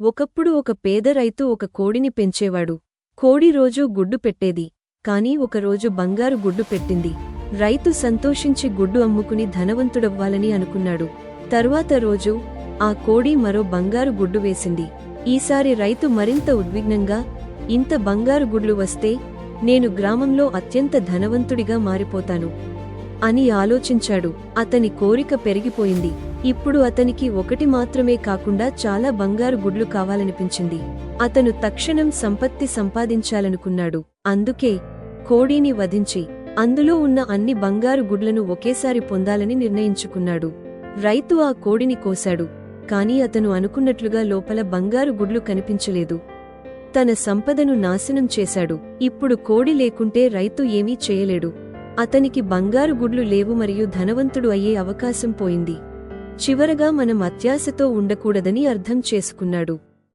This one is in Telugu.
ఒకప్పుడు ఒక పేద రైతు ఒక కోడిని పెంచేవాడు. కోడి రోజూ గుడ్డు పెట్టేది. కాని ఒకరోజు బంగారు గుడ్డు పెట్టింది. రైతు సంతోషించి గుడ్డు అమ్ముకుని ధనవంతుడవ్వాలని అనుకున్నాడు. తరువాత రోజు ఆ కోడి మరో బంగారు గుడ్డు వేసింది. ఈసారి రైతు మరింత ఉద్విగ్నంగా ఇంత బంగారు గుడ్లు వస్తే నేను గ్రామంలో అత్యంత ధనవంతుడిగా మారిపోతాను అని ఆలోచించాడు. అతని కోరిక పెరిగిపోయింది. ఇప్పుడు అతనికి ఒకటి మాత్రమే కాకుండా చాలా బంగారు గుడ్లు కావాలనిపించింది. అతను తక్షణం సంపత్తి సంపాదించాలనుకున్నాడు. అందుకే కోడీని వధించి అందులో ఉన్న అన్ని బంగారు గుడ్లను ఒకేసారి పొందాలని నిర్ణయించుకున్నాడు. రైతు ఆ కోడిని కోశాడు. కాని అతను అనుకున్నట్లుగా లోపల బంగారు గుడ్లు కనిపించలేదు. తన సంపదను నాశనం చేశాడు. ఇప్పుడు కోడి లేకుంటే రైతు ఏమీ చేయలేడు. అతనికి బంగారు గుడ్లు లేవు మరియు ధనవంతుడు అయ్యే అవకాశం పోయింది. చివరగా మనం అత్యాశతో ఉండకూడదని అర్థం చేసుకున్నాడు.